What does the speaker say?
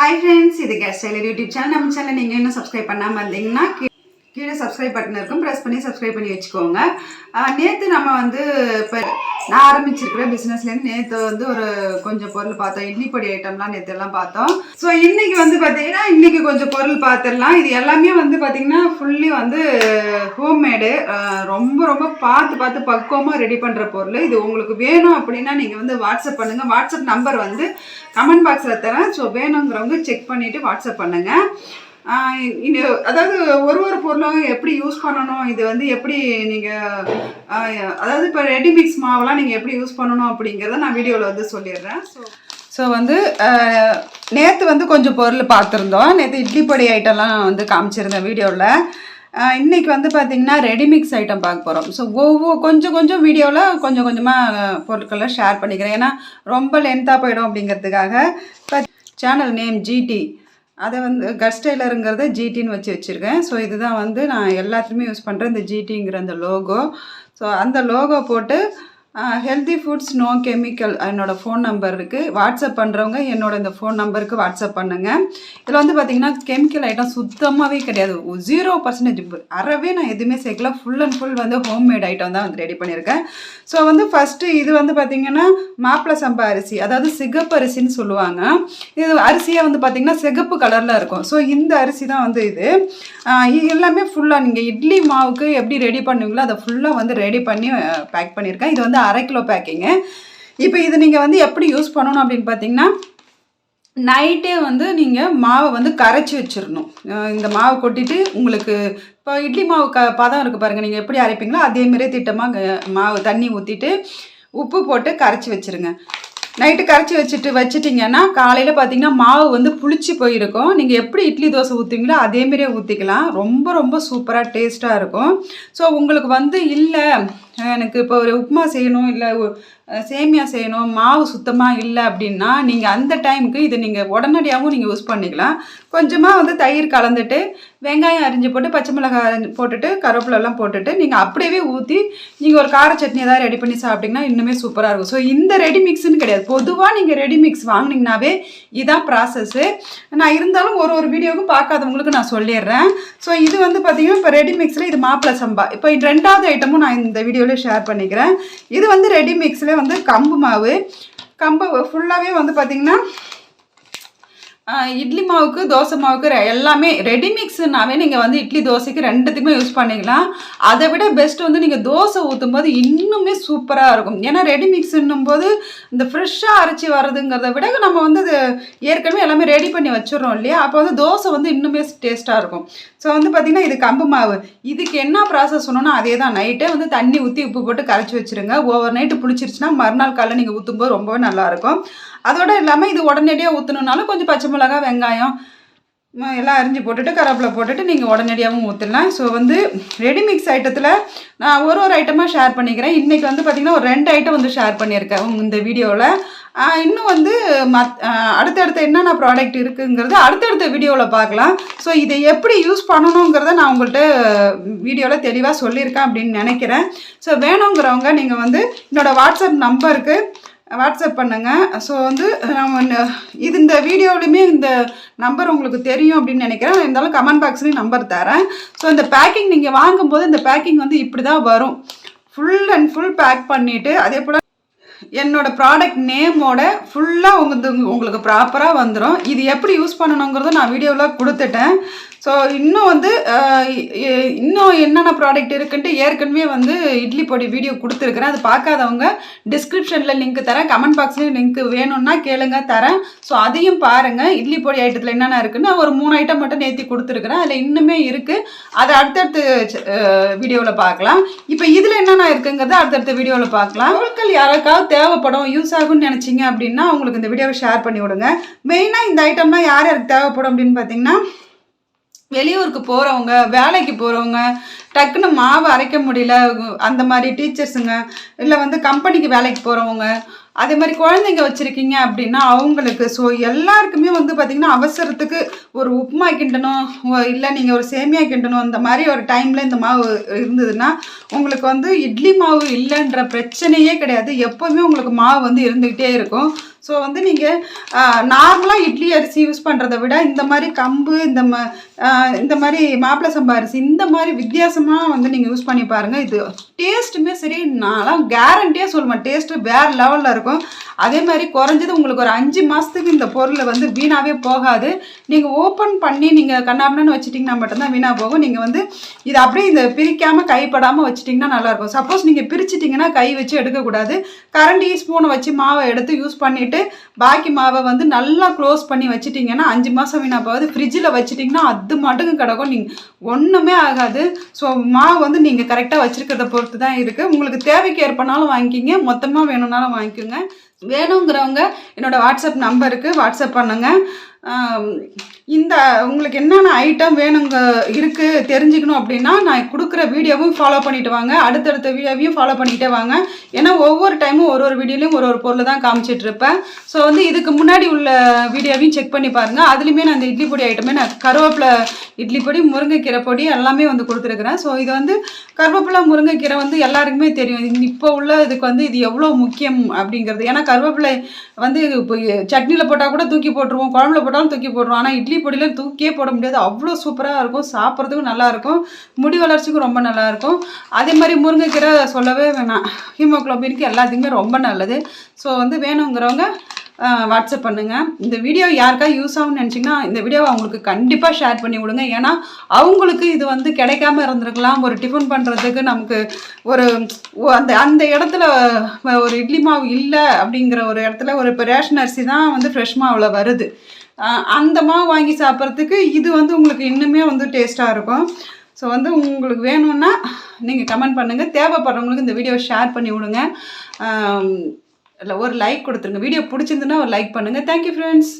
Hi friends இது கேஸ் styler YouTube channel. நம்ம சேனல் நீங்கள் இன்னும் சப்ஸ்கிரைப் பண்ணாமல் இருந்தீங்கன்னா கீழே சப்ஸ்கிரைப் பட்டன் இருக்கும். ப்ரெஸ் பண்ணி சப்ஸ்கிரைப் பண்ணி வச்சுக்கோங்க. நேற்று நம்ம வந்து இப்போ நான் ஆரம்பிச்சிருக்கிற பிஸ்னஸ்லேருந்து நேற்று வந்து ஒரு கொஞ்சம் பொருள் பார்த்தோம். இட்லி பொடி ஐட்டம்லாம் நேற்று எல்லாம் பார்த்தோம். ஸோ இன்னைக்கு வந்து பார்த்தீங்கன்னா இன்னைக்கு கொஞ்சம் பொருள் பார்த்துடலாம் இது எல்லாமே வந்து பார்த்தீங்கன்னா ஃபுல்லி வந்து ஹோம்மேடு ரொம்ப ரொம்ப பார்த்து பார்த்து பக்குவமாக ரெடி பண்ணுற பொருள். இது உங்களுக்கு வேணும் அப்படின்னா நீங்கள் வந்து வாட்ஸ்அப் பண்ணுங்கள் வாட்ஸ்அப் நம்பர் வந்து கமெண்ட் பாக்ஸில் தரேன். ஸோ வேணுங்கிறவங்க செக் பண்ணிவிட்டு வாட்ஸ்அப் பண்ணுங்கள் அதாவது ஒரு ஒரு பொருளும் எப்படி யூஸ் பண்ணணும்? இது வந்து எப்படி நீங்கள் அதாவது இப்போ ரெடிமிக்ஸ் மாவெல்லாம் நீங்கள் எப்படி யூஸ் பண்ணணும் அப்படிங்கிறத நான் வீடியோவில் வந்து சொல்லிடுறேன். ஸோ ஸோ வந்து நேற்று வந்து கொஞ்சம் பொருள் பார்த்துருந்தோம். நேற்று இட்லி பொடி ஐட்டம்லாம் வந்து காமிச்சிருந்தேன் வீடியோவில் இன்னைக்கு வந்து பார்த்தீங்கன்னா ரெடிமிக்ஸ் ஐட்டம் பார்க்க போகிறோம் ஸோ ஒவ்வொரு கொஞ்சம் கொஞ்சம் வீடியோவில் கொஞ்சம் கொஞ்சமாக பொருட்களை ஷேர் பண்ணிக்கிறேன். ஏன்னா ரொம்ப லென்த்தாக போயிடும் அப்படிங்கிறதுக்காக. இப்போ சேனல் நேம் ஜிடி அதை வந்து கஸ்ட் டெய்லருங்கிறத ஜிடின்னு வச்சு வச்சுருக்கேன். ஸோ இதுதான் வந்து நான் எல்லாத்துலேயுமே யூஸ் பண்ணுறேன் இந்த ஜிடிங்கிற அந்த லோகோ ஸோ அந்த லோகோ போட்டு ஹெல்தி ஃபுட்ஸ் நோ கெமிக்கல் என்னோட ஃபோன் நம்பர் இருக்குது வாட்ஸ்அப் பண்ணுறவங்க என்னோட இந்த ஃபோன் நம்பருக்கு வாட்ஸ்அப் பண்ணுங்கள் இதில் வந்து பார்த்திங்கன்னா கெமிக்கல் ஐட்டம் சுத்தமாகவே கிடையாது. ஜீரோ பர்சன்டேஜ் அறவே நான் எதுவுமே சேர்க்கல. ஃபுல் அண்ட் ஃபுல் வந்து ஹோம்மேட் ஐட்டம் தான் வந்து ரெடி பண்ணியிருக்கேன். ஸோ வந்து ஃபஸ்ட்டு இது வந்து பார்த்திங்கன்னா மாப்பிள சம்பா அரிசி அதாவது சிகப்பு அரிசின்னு சொல்லுவாங்க. இது அரிசியாக வந்து பார்த்திங்கன்னா சிகப்பு கலரில் இருக்கும். ஸோ இந்த அரிசி தான் வந்து இது. எல்லாமே ஃபுல்லாக நீங்கள் இட்லி மாவுக்கு எப்படி ரெடி பண்ணுவீங்களோ அதை ஃபுல்லாக வந்து ரெடி பண்ணி பேக் பண்ணியிருக்கேன். இது வந்து அரை கிலோ பேக்கிங்கு. இப்போ இது நீங்கள் வந்து எப்படி யூஸ் பண்ணணும் அப்படின்னு பார்த்தீங்கன்னா நைட்டே வந்து நீங்கள் மாவை வந்து கரைச்சி வச்சிடணும் இந்த மாவு கொட்டிட்டு உங்களுக்கு இப்போ இட்லி மாவு க பதம் இருக்குது பாருங்கள் நீங்கள் எப்படி அரைப்பீங்களோ அதே மாதிரியே திட்டமாக மாவு தண்ணி ஊற்றிட்டு உப்பு போட்டு கரைச்சி வச்சிருங்க. நைட்டு கரைச்சி வச்சுட்டு வச்சுட்டிங்கன்னா காலையில் பார்த்தீங்கன்னா மாவு வந்து புளிச்சு போயிருக்கும். நீங்கள் எப்படி இட்லி தோசை ஊற்றுவீங்களோ அதேமாரியே ஊற்றிக்கலாம் ரொம்ப ரொம்ப சூப்பராக டேஸ்ட்டாக இருக்கும். ஸோ உங்களுக்கு வந்து இல்லை எனக்கு இப்போ ஒரு உப்புமா செய்யணும் இல்லை சேமியா செய்யணும் மாவு சுத்தமாக இல்லை அப்படின்னா நீங்கள் அந்த டைமுக்கு இதை நீங்கள் உடனடியாகவும் நீங்கள் யூஸ் பண்ணிக்கலாம். கொஞ்சமாக வந்து தயிர் கலந்துட்டு வெங்காயம் அரிஞ்சு போட்டு பச்சை மிளகாய் அரிஞ்சு போட்டுட்டு கருவேப்பிலெல்லாம் போட்டுட்டு நீங்கள் அப்படியே ஊற்றி நீங்கள் ஒரு கார சட்னி ஏதாவது ரெடி பண்ணி சாப்பிட்டீங்கன்னா இன்னுமே சூப்பராக இருக்கும். ஸோ இந்த ரெடி மிக்ஸ்னு கிடையாது. பொதுவாக நீங்கள் ரெடி மிக்ஸ் வாங்குனீங்கனாவே இதுதான் ப்ராசஸ்ஸு நான் இருந்தாலும் ஒரு ஒரு வீடியோவுக்கும் பார்க்காதவங்களுக்கு நான் சொல்லிடுறேன். ஸோ இது வந்து பார்த்தீங்கன்னா இப்போ ரெடி மிக்ஸில் இது மாப்பிள சம்பா. இப்போ ரெண்டாவது ஐட்டமும் நான் இந்த வீடியோ வீடியோவில் ஷேர் பண்ணிக்கிறேன். இது வந்து ரெடி மிக்ஸில் வந்து கம்பு மாவு. கம்பு ஃபுல்லாகவே வந்து பார்த்திங்கன்னா இட்லி மாவுக்கு தோசை மாவுக்கு எல்லாமே ரெடிமிக்ஸ்னாவே நீங்கள் வந்து இட்லி தோசைக்கு ரெண்டுத்துக்குமே யூஸ் பண்ணிக்கலாம். அதை விட பெஸ்ட் வந்து நீங்கள் தோசை ஊற்றும் போது இன்னுமே சூப்பராக இருக்கும். ஏன்னா ரெடிமிக்ஸ்ன்னும் போது இந்த ஃப்ரெஷ்ஷாக அரைச்சி வர்றதுங்கிறத விட நம்ம வந்து அது ஏற்கனவே எல்லாமே ரெடி பண்ணி வச்சிடுறோம் இல்லையா? அப்போ வந்து தோசை வந்து இன்னுமே டேஸ்ட்டாக இருக்கும். ஸோ வந்து பார்த்திங்கன்னா இது கம்பு மாவு. இதுக்கு என்ன ப்ராசஸ் சொன்னோன்னா அதே தான் நைட்டே வந்து தண்ணி ஊற்றி உப்பு போட்டு கரைச்சி வச்சிருங்க. ஓவர் நைட்டு புளிச்சிருச்சுன்னா மறுநாள் காலைல நீங்கள் ஊற்றும் போது ரொம்பவே நல்லாயிருக்கும் அதோடு இல்லாமல் இது உடனடியாக ஊற்றணுன்னாலும் கொஞ்சம் பச்சை மிளகாய் வெங்காயம் எல்லாம் அரிஞ்சு போட்டுட்டு கருவேப்பிலை போட்டுட்டு நீங்கள் உடனடியாகவும் ஊற்றிடலாம் ஸோ வந்து ரெடிமிக்ஸ் ஐட்டத்தில் நான் ஒரு ஒரு ஐட்டமாக ஷேர் பண்ணிக்கிறேன். இன்றைக்கி வந்து பார்த்திங்கன்னா ஒரு ரெண்டு ஐட்டம் வந்து ஷேர் பண்ணியிருக்கேன் இந்த வீடியோவில் இன்னும் வந்து மத் அடுத்தடுத்த என்னென்ன ப்ராடக்ட் இருக்குங்கிறது அடுத்தடுத்த வீடியோவில் பார்க்கலாம். ஸோ இதை எப்படி யூஸ் பண்ணணுங்கிறத நான் உங்கள்கிட்ட வீடியோவில் தெளிவாக சொல்லியிருக்கேன் அப்படின்னு நினைக்கிறேன். ஸோ வேணுங்கிறவங்க நீங்கள் வந்து என்னோடய வாட்ஸ்அப் நம்பருக்கு வாட்ஸ்அப் பண்ணுங்கள் ஸோ வந்து நம்ம இது இந்த வீடியோலையுமே இந்த நம்பர் உங்களுக்கு தெரியும் அப்படின்னு நினைக்கிறேன். இருந்தாலும் கமெண்ட் பாக்ஸ்லேயும் நம்பர் தரேன். ஸோ இந்த பேக்கிங் நீங்கள் வாங்கும்போது இந்த பேக்கிங் வந்து இப்படி தான் வரும். ஃபுல் அண்ட் ஃபுல் பேக் பண்ணிவிட்டு அதே போல் என்னோட ப்ராடக்ட் நேமோட ஃபுல்லாக உங்களுக்கு உங்களுக்கு ப்ராப்பராக வந்துடும் இது எப்படி யூஸ் பண்ணணுங்கிறதும் நான் வீடியோவில் கொடுத்துட்டேன். ஸோ இன்னும் வந்து இன்னும் என்னென்ன ப்ராடக்ட் இருக்குன்ட்டு ஏற்கனவே வந்து இட்லி பொடி வீடியோ கொடுத்துருக்குறேன். அது பார்க்காதவங்க டிஸ்கிரிப்ஷனில் லிங்க் தரேன். கமெண்ட் பாக்ஸ்லேயும் லிங்க் வேணும்னா கேளுங்க தரேன். ஸோ அதையும் பாருங்கள் இட்லி பொடி ஐட்டத்தில் என்னென்ன இருக்குன்னு ஒரு மூணு ஐட்டம் மட்டும் நேற்றி கொடுத்துருக்குறேன். அதில் இன்னுமே இருக்குது அதை அடுத்தடுத்து வீடியோவில் பார்க்கலாம். இப்போ இதில் என்னென்ன இருக்குங்கிறத அடுத்தடுத்த வீடியோவில் பார்க்கலாம். பொருட்கள் யாருக்காவது தேவைப்படும் யூஸ் ஆகும்னு நினச்சிங்க அப்படின்னா உங்களுக்கு இந்த வீடியோவை ஷேர் பண்ணி விடுங்க. மெயினாக இந்த ஐட்டம்லாம் யார் யாருக்கு தேவைப்படும் அப்படின்னு பார்த்தீங்கன்னா வெளியூருக்கு போகிறவங்க வேலைக்கு போகிறவங்க டக்குன்னு மாவு அரைக்க முடியல. அந்த மாதிரி டீச்சர்ஸுங்க இல்லை வந்து கம்பெனிக்கு வேலைக்கு போகிறவங்க அதே மாதிரி குழந்தைங்க வச்சுருக்கீங்க அப்படின்னா அவங்களுக்கு ஸோ எல்லாருக்குமே வந்து பார்த்திங்கன்னா அவசரத்துக்கு ஒரு உப்புமா கிண்டணும் இல்லை நீங்கள் ஒரு சேமியா கிண்டணும் அந்த மாதிரி ஒரு டைமில் இந்த மாவு இருந்ததுன்னா உங்களுக்கு வந்து இட்லி மாவு இல்லைன்ற பிரச்சனையே கிடையாது. எப்போவுமே உங்களுக்கு மாவு வந்து இருந்துக்கிட்டே இருக்கும். ஸோ வந்து நீங்கள் நார்மலாக இட்லி அரிசி யூஸ் பண்ணுறத விட இந்த மாதிரி கம்பு இந்த ம இந்த மாதிரி மாப்பிள்ளை சம்பா அரிசி இந்த மாதிரி வித்தியாசம் வித்தியாசமாக வந்து நீங்கள் யூஸ் பண்ணி பாருங்கள் இது டேஸ்ட்டுமே சரி நான்லாம் கேரண்டியாக சொல்லுவேன் டேஸ்ட்டு வேறு லெவலில் இருக்கும். அதே மாதிரி குறைஞ்சது உங்களுக்கு ஒரு அஞ்சு மாதத்துக்கு இந்த பொருளை வந்து வீணாகவே போகாது. நீங்கள் ஓப்பன் பண்ணி நீங்கள் கண்ணாமண்ணு வச்சுட்டிங்கன்னா மட்டும்தான் வீணாக போகும். நீங்கள் வந்து இதை அப்படியே இந்த பிரிக்காமல் கைப்படாமல் வச்சிட்டிங்கன்னா நல்லாயிருக்கும் சப்போஸ் நீங்கள் பிரிச்சிட்டிங்கன்னா கை வச்சு எடுக்கக்கூடாது கரண்டி ஸ்பூனை வச்சு மாவை எடுத்து யூஸ் பண்ணிவிட்டு பாக்கி மாவை வந்து நல்லா க்ளோஸ் பண்ணி வச்சிட்டிங்கன்னா அஞ்சு மாதம் வீணாக போகாது. ஃப்ரிட்ஜில் வச்சிட்டிங்கன்னா அது மட்டும் கிடக்கும். நீங்கள் ஒன்றுமே ஆகாது. ஸோ மாவு வந்து நீங்கள் கரெக்டாக வச்சுருக்கிறத பொறுத்து தான் இருக்குது உங்களுக்கு தேவைக்கு ஏற்பனாலும் வாங்கிக்கிங்க. மொத்தமாக வேணும்னாலும் வாங்கிக்கோங்க. வேணுங்கிறவங்க என்னோடய வாட்ஸ்அப் நம்பருக்கு வாட்ஸ்அப் பண்ணுங்கள் இந்த உங்களுக்கு என்னென்ன ஐட்டம் வேணுங்க இருக்குது தெரிஞ்சுக்கணும் அப்படின்னா நான் கொடுக்குற வீடியோவும் ஃபாலோ பண்ணிட்டு வாங்க. அடுத்தடுத்த வீடியோவையும் ஃபாலோ பண்ணிகிட்டே வாங்க. ஏன்னா ஒவ்வொரு டைமும் ஒரு ஒரு வீடியோலையும் ஒரு ஒரு பொருள் தான் காமிச்சிட்டு இருப்பேன். ஸோ வந்து இதுக்கு முன்னாடி உள்ள வீடியோவையும் செக் பண்ணி பாருங்கள் அதுலேயுமே நான் இந்த இட்லி பொடி ஐட்டமே நான் கருவேப்பிலை இட்லி பொடி முருங்கைக்கீரை பொடி எல்லாமே வந்து கொடுத்துருக்குறேன். ஸோ இது வந்து கருவேப்பிலை முருங்கைக்கீரை வந்து எல்லாருக்குமே தெரியும். இப்போ உள்ள இதுக்கு வந்து இது எவ்வளோ முக்கியம் அப்படிங்கிறது. ஏன்னா கருவேப்பிலை வந்து இப்போ சட்னியில் போட்டால் கூட தூக்கி போட்டுருவோம் குழம்புல போட்டாலும் தூக்கி போட்டுருவோம். ஆனால் இட்லி பொடியில் தூக்கியே போட முடியாது. அவ்வளோ சூப்பராக இருக்கும். சாப்பிட்றதுக்கும் நல்லாயிருக்கும் முடி வளர்ச்சிக்கும் ரொம்ப நல்லாயிருக்கும் அதே மாதிரி முருங்கைக்கீரை சொல்லவே வேணாம். ஹீமோக்ளோபினுக்கு எல்லாத்துக்குமே ரொம்ப நல்லது. ஸோ வந்து வேணுங்கிறவங்க வாட்ஸ்அப் பண்ணுங்கள் இந்த வீடியோ யாருக்காவது யூஸ் ஆகும்னு நினச்சிங்கன்னா இந்த வீடியோவை அவங்களுக்கு கண்டிப்பாக ஷேர் பண்ணி விடுங்க. ஏன்னா அவங்களுக்கு இது வந்து கிடைக்காம இருந்திருக்கலாம். ஒரு டிஃபன் பண்ணுறதுக்கு நமக்கு ஒரு அந்த அந்த இடத்துல ஒரு இட்லி மாவு இல்லை அப்படிங்கிற ஒரு இடத்துல ஒரு இப்போ ரேஷன் அரிசி தான் வந்து ஃப்ரெஷ் மாவில் வருது. அந்த மாவு வாங்கி சாப்பிட்றதுக்கு இது வந்து உங்களுக்கு இன்னுமே வந்து டேஸ்ட்டாக இருக்கும். ஸோ வந்து உங்களுக்கு வேணும்னா நீங்கள் கமெண்ட் பண்ணுங்கள் தேவைப்படுறவங்களுக்கு இந்த வீடியோவை ஷேர் பண்ணி விடுங்க. ஒரு லைக் கொடுத்துருங்க. வீடியோ பிடிச்சிருந்துன்னா ஒரு லைக் பண்ணுங்கள் தேங்க்யூ ஃப்ரெண்ட்ஸ்